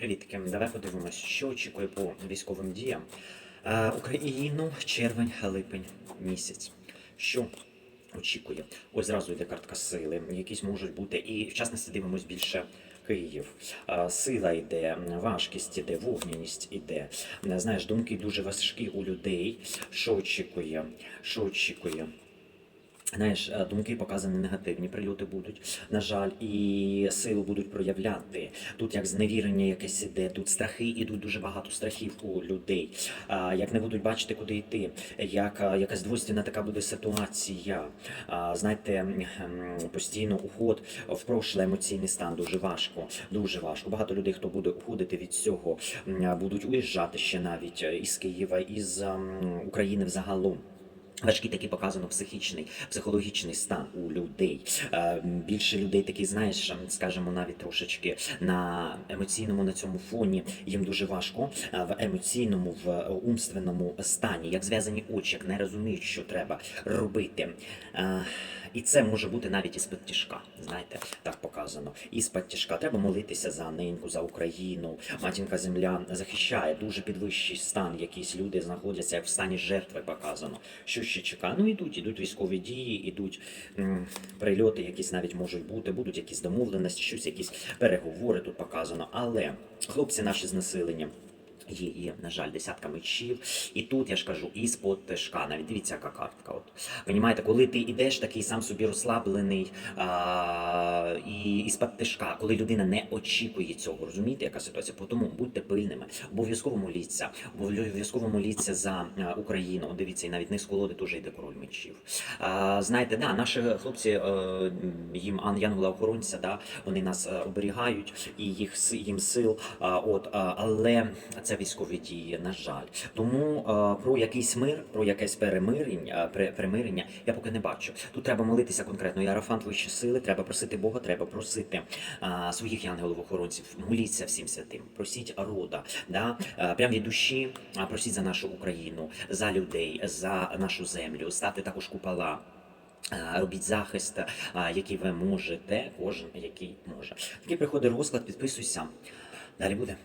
Привітки, давай подивимось, що очікує по військовим діям Е, Україну червень, липень місяць. Що очікує? Ось зразу йде картка сили, якісь можуть бути, і в частності дивимось більше. Київ, Е, сила йде, важкість іде, вогняність іде. Знаєш, думки дуже важкі у людей. Що очікує? Що очікує? Знаєш, е, думки показані негативні прильоти будуть, на жаль, і силу будуть проявляти. Тут як зневірення якесь іде, тут страхи ідуть дуже багато страхів у людей. Як не будуть бачити, куди йти, як а, якась двойственна така буде ситуація. Знаєте, постійно уход в прошле емоційний стан дуже важко. Дуже важко. Багато людей, хто буде уходити від цього, будуть уїжджати ще навіть е, із Києва, із ем, України взагалом. Важкий такий показано психічний, психологічний стан у людей. Е, Більше людей такі, знаєш, ем, скажімо, навіть трошечки на емоційному на цьому фоні їм дуже важко е, в емоційному, в е, умственному стані, як зв'язані очі, як не розуміють, що треба робити. І це може бути навіть із тяжка, знаєте, так показано. Із тяжка. Треба молитися за неньку, за Україну. Матінка земля захищає дуже підвищий стан. Якісь люди знаходяться як в стані жертви показано. Що ще чекає? Ну ідуть, ідуть військові дії, ідуть прильоти, якісь навіть можуть бути, будуть якісь домовленості, щось, якісь переговори тут показано. Але хлопці наші знесилені. Є, є, на жаль, десятка мечів. І тут я ж кажу, і з-под тишка. Навіть дивіться, яка картка. От. Понімаєте, коли ти йдеш такий сам собі розслаблений а, і, і з-под тишка, коли людина не очікує цього, розумієте, яка ситуація? Тому будьте пильними, обов'язково моліться, обов'язково моліться за Україну. Дивіться, і навіть не з колоди теж йде король мечів. А, знаєте, да, наші хлопці, е, їм ан- янгола охоронця, да, вони нас е, оберігають і їх їм сил. А, от, а, але це військові дії, на жаль. Тому а, про якийсь мир, про якесь перемирення, пре- примирення я поки не бачу. Тут треба молитися конкретно. Ярофант вищі сили, треба просити Бога, треба просити а, своїх янголів-охоронців. Моліться всім святим, просіть рода, да? прям від душі, просіть за нашу Україну, за людей, за нашу землю, ставте також купола. Робіть захист, який ви можете, кожен який може. Такий приходить розклад, підписуйся. Далі буде.